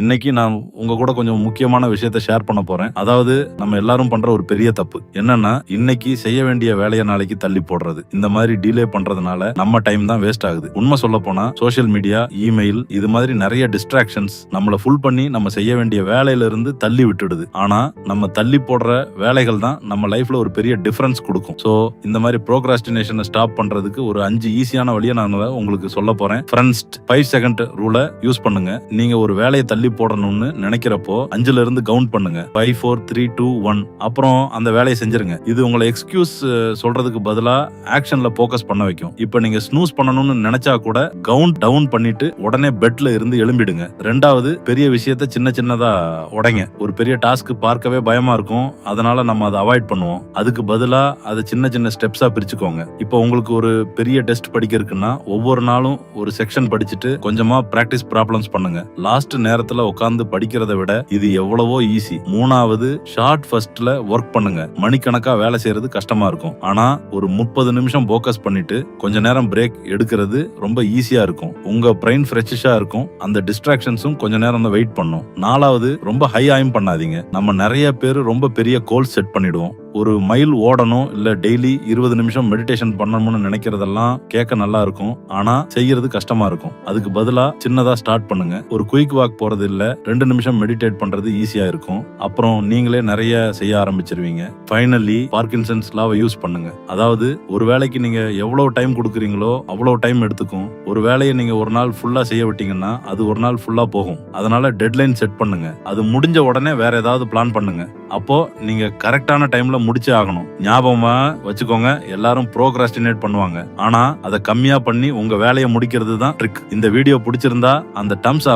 இன்னைக்கு நான் உங்க கூட கொஞ்சம் முக்கியமான விஷயத்த ஷேர் பண்ண போறேன். அதாவது நம்ம எல்லாரும் பண்ற ஒரு பெரிய தப்பு. என்னன்னா இன்னைக்கு செய்ய வேண்டிய வேலையை நாளைக்கு தள்ளி போடுறது. இந்த மாதிரி டிலே பண்றதுனால நம்ம டைம் தான் வேஸ்ட் ஆகுது. உண்மை சொல்ல போனா சோஷியல் மீடியா இமெயில் இது மாதிரி நிறைய டிஸ்ட்ராக்ஷன்ஸ் நம்மள ஃபுல் பண்ணி நம்ம செய்ய வேண்டிய வேலையில இருந்து தள்ளி விட்டுடுது. ஆனா நம்ம தள்ளி போடுற வேலைகள் தான் நம்ம லைஃப்ல ஒரு பெரிய டிஃபரன்ஸ் கொடுக்கும். சோ இந்த மாதிரி ப்ரோக்ராஸ்டினேஷனை ஸ்டாப் பண்றதுக்கு ஒரு அஞ்சு ஈஸியான வழியை நான் உங்களுக்கு சொல்ல போறேன். ஃப்ரெண்ட்ஸ் ஃபைவ் செகண்ட் ரூலை யூஸ் பண்ணுங்க. நீங்க ஒரு வேலையை தள்ளி போடணும்னு நினைக்கிறப்போ அஞ்சுல இருந்து கவுண்ட் பண்ணுங்க. Five four three two one அப்புறம் அந்த வேலையை செஞ்சிருங்க. இது உங்களை எக்ஸ்கியூஸ் சொல்றதுக்கு பதிலா ஆக்ஷன்ல போக்கஸ் பண்ண வைக்கும். இப்போ நீங்க ஸ்னூஸ் பண்ணணும்னு நினைச்சா கூட கவுண்ட் டவுன் பண்ணிட்டு உடனே பெட்ல இருந்து எழும்பிடுங்க. ரெண்டாவது பெரிய விஷயத்த சின்ன சின்னதா உடைங்க. ஒரு பெரிய டாஸ்க் பார்க்கவே பயமா இருக்கும். அதனால நம்ம அதை அவாய்ட் பண்ணுவோம். அதுக்கு பதிலா அதை சின்ன சின்ன ஸ்டெப்ஸா பிரிச்சுக்கோங்க. இப்போ உங்களுக்கு ஒரு பெரிய டெஸ்ட் படிக்க இருக்குன்னா ஒவ்வொரு நாளும் ஒரு செக்ஷன் படிச்சுட்டு கொஞ்சமா பிராக்டிஸ் ப்ராப்ளம்ஸ் பண்ணுங்க. லாஸ்ட் இடத்துல உட்காந்து படிக்கிறத விட இது எவ்வளவோ ஈஸி மூணாவது ஷார்ட் ஃபர்ஸ்ட்ல ஒர்க் பண்ணுங்க. மணிக்கணக்கா வேலை செய்யறது கஷ்டமா இருக்கும். ஆனா ஒரு முப்பது நிமிஷம் போக்கஸ் பண்ணிட்டு கொஞ்ச நேரம் பிரேக் எடுக்கிறது ரொம்ப ஈஸியா இருக்கும். உங்க பிரெயின் ஃப்ரெஷ்ஷா இருக்கும். அந்த டிஸ்ட்ராக்ஷன்ஸும் கொஞ்ச நேரம் தான் வெயிட் பண்ணும். நாலாவது ரொம்ப ஹை ஆயும் பண்ணாதீங்க. நம்ம நிறைய பேர் ரொம்ப பெரிய கோல் செட் பண்ணிடுவோம். ஒரு மைல் ஓடணும் இல்ல டெய்லி இருபது நிமிஷம் மெடிடேஷன் பண்ணணும்னு நினைக்கிறதெல்லாம் கேட்க நல்லா இருக்கும். ஆனா செய்யறது கஷ்டமா இருக்கும். அதுக்கு பதிலா சின்னதா ஸ்டார்ட் பண்ணுங்க. ஒரு குயிக் வாக் போறது இல்ல ரெண்டு நிமிஷம் மெடிடேட் பண்றது ஈஸியா இருக்கும். அப்புறம் நீங்களே நிறைய செய்ய ஆரம்பிச்சிருவீங்க. ஃபைனலி பார்க்கின்சன்ஸ் லாவை யூஸ் பண்ணுங்க. அதாவது ஒரு வேலைக்கு நீங்க எவ்வளவு டைம் கொடுக்குறீங்களோ அவ்வளவு டைம் எடுத்துக்கும். ஒரு வேலையை நீங்க ஒரு நாள் ஃபுல்லா செய்ய விட்டீங்கன்னா அது ஒரு நாள் ஃபுல்லா போகும். அதனால டெட்லைன் செட் பண்ணுங்க. அது முடிஞ்ச உடனே வேற ஏதாவது பிளான் பண்ணுங்க. அப்போ நீங்க கரெக்டான டைம்ல முடிச்சே ஆகணும். ஞாபகமா வச்சுக்கோங்க எல்லாரும் ப்ரோக்ராஸ்டினேட் பண்ணுவாங்க. ஆனா அதை கம்மியா பண்ணி உங்க வேலையை முடிக்கிறது தான் ட்ரிக் இந்த வீடியோ பிடிச்சிருந்தா அந்த டம்ஸ்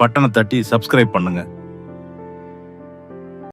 பட்டனை தட்டி சப்ஸ்கிரைப் பண்ணுங்க.